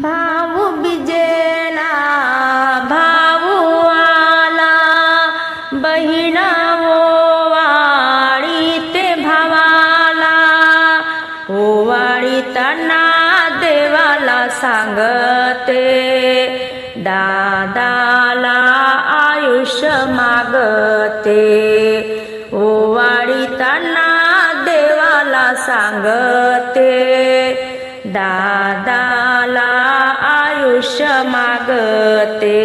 भाऊ बिजेला भाऊ आला बहीण ओवाळी ते भावाला ओवाळीताना देवाला सांगते दादाला आयुष्य मागते. ओवाळीताना देवाला सांगते दादा आयुष्य मागते.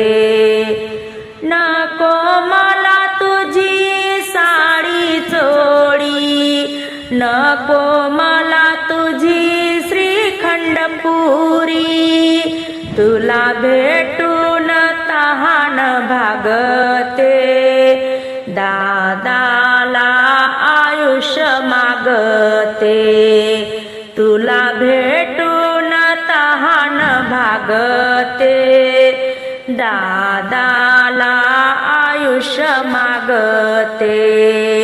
नको मला तुझी साडी चोळी नको मला तुझी श्रीखंड पुरी. तुला भेटून तहान भागते. दादाला आयुष्य मागते. तुला भेट मागते. दादाला आयुष्य मागते.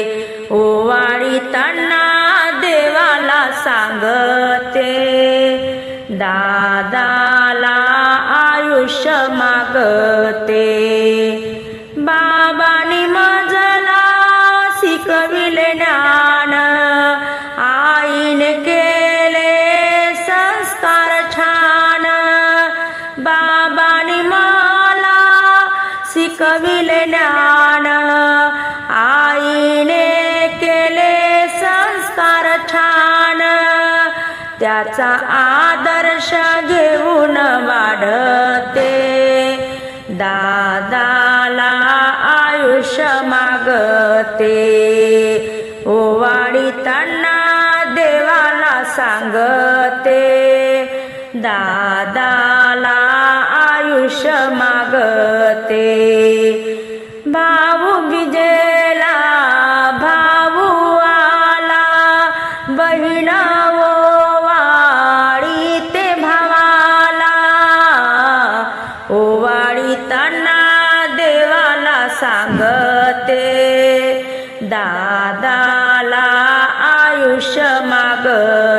शिकविले ज्ञान. आईने केले संस्कार छान. त्याचा आदर्श घेऊन वाढते. दादाला आयुष्य मागते. ओवाळीताना देवाला सांगते. दादाला आयुष्य मागते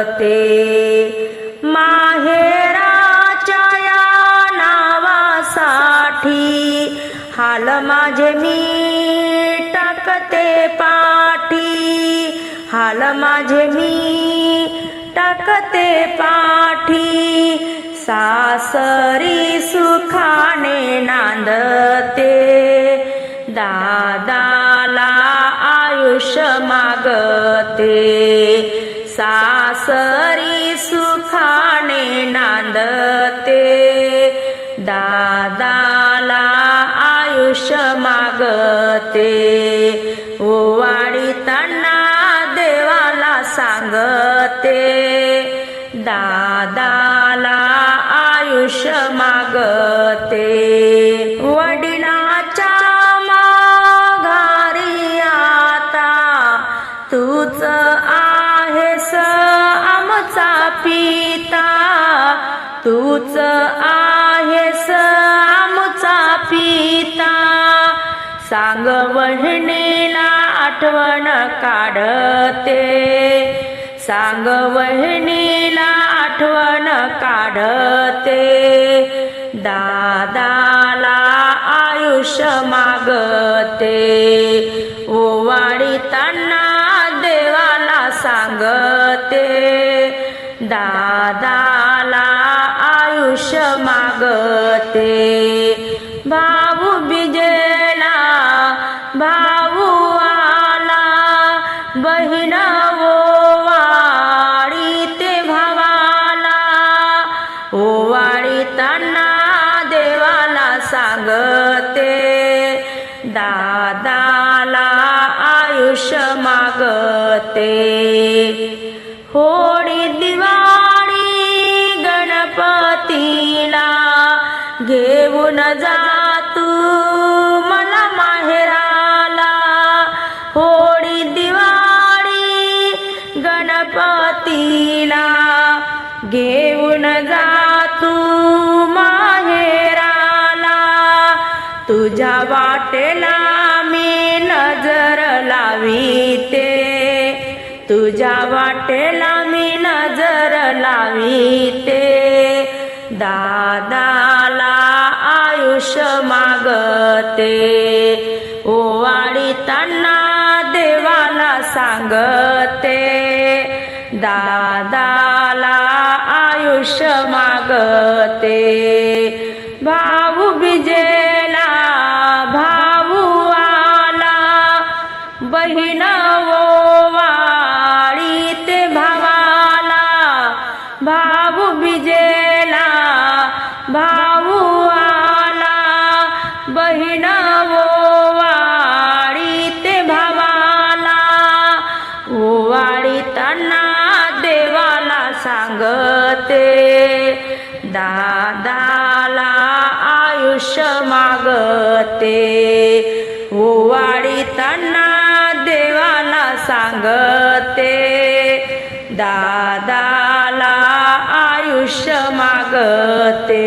ते माहेराच्या या नावासाठी हाल माझे मी टाकते पाठी. हाल माझे मी टाकते पाठी. सासरी सुखाने नांदते. दादाला आयुष्य मागते. सासरी सुखाने नांदते. दादाला आयुष्य मागते. ओवाळीताना देवाला सांगते. दादाला आयुष्य मागते. तूच आहेस आमचा पिता. सांग वहिनीला आठवण काढते. सांग वहिनीला आठवण काढते. दादाला आयुष्य मागते. ओवाळीताना देवाला सांगते. दादा मागते भाऊ बिजेला भाऊ आला बहिण ओवाळीते भावाला। ओवाळीताना देवाला सांगते दादाला आयुष्य मागते। घेऊन जा तू मला माहेराला. होळी दिवाळी गणपतीला. घेऊन जा तू माहेराला. तुझ्या वाटेला मी नजर लावीते. तुझ्या वाटेला मी नजर लावीते. दादाला आयुष मागते. ओवाळीताना देवाला सांगते. दादाला आयुष्य मागते. भाऊ बिजेला भाऊ आला. बहीण ओवाळी ते भावाला. भाऊ बिजेला त्यांना देवाला सांगते दादाला आयुष्य मागते. ओवाळी त्यांना देवाला सांगते दादाला आयुष्य मागते.